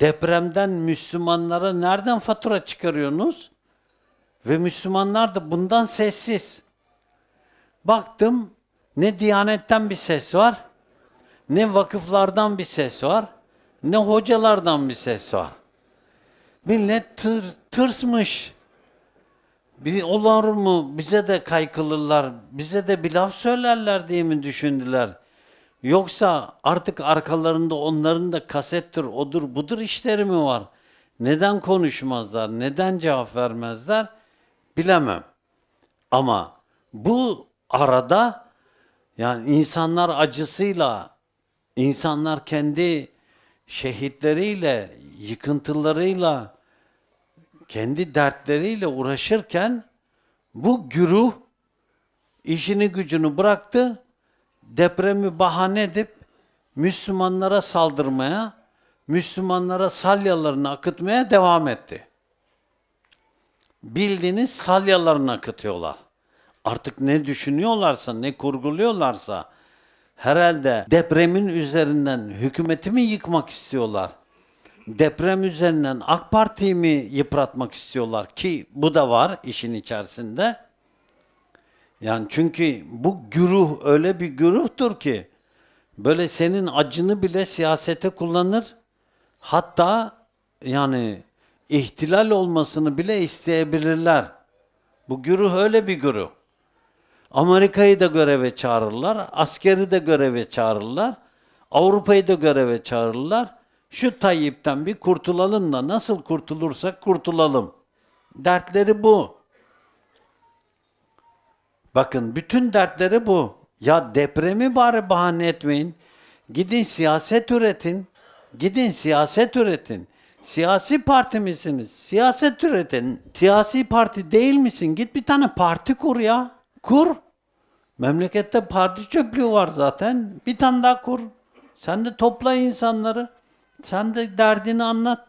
Depremden Müslümanlara nereden fatura çıkarıyorsunuz? Ve Müslümanlar da bundan sessiz. Baktım ne Diyanet'ten bir ses var, ne vakıflardan bir ses var, ne hocalardan bir ses var. Millet tır, tırsmış. Bir olur mu bize de kaykılırlar, bize de bir laf söylerler diye mi düşündüler? Yoksa artık arkalarında onların da kasettir, odur, budur işleri mi var? Neden konuşmazlar, neden cevap vermezler? Bilemem. Ama bu arada yani insanlar acısıyla, insanlar kendi şehitleriyle, yıkıntılarıyla, kendi dertleriyle uğraşırken bu güruh işini gücünü bıraktı, depremi bahane edip Müslümanlara saldırmaya, Müslümanlara salyalarını akıtmaya devam etti. Bildiğiniz salyalarını akıtıyorlar. Artık ne düşünüyorlarsa, ne kurguluyorlarsa herhalde depremin üzerinden hükümeti mi yıkmak istiyorlar? Deprem üzerinden AK Parti'yi mi yıpratmak istiyorlar ki bu da var işin içerisinde. Yani çünkü bu güruh öyle bir güruhtur ki böyle senin acını bile siyasete kullanır. Hatta yani ihtilal olmasını bile isteyebilirler. Bu güruh öyle bir güruh. Amerika'yı da göreve çağırırlar, askeri de göreve çağırırlar, Avrupa'yı da göreve çağırırlar. Şu Tayyip'ten bir kurtulalım da nasıl kurtulursak kurtulalım. Dertleri bu. Bakın bütün dertleri bu. Ya depremi bari bahane etmeyin. Gidin siyaset üretin. Gidin siyaset üretin. Siyasi parti misiniz? Siyaset üretin. Siyasi parti değil misin? Git bir tane parti kur ya. Kur. Memlekette parti çöplüğü var zaten. Bir tane daha kur. Sen de topla insanları. Sen de derdini anlat.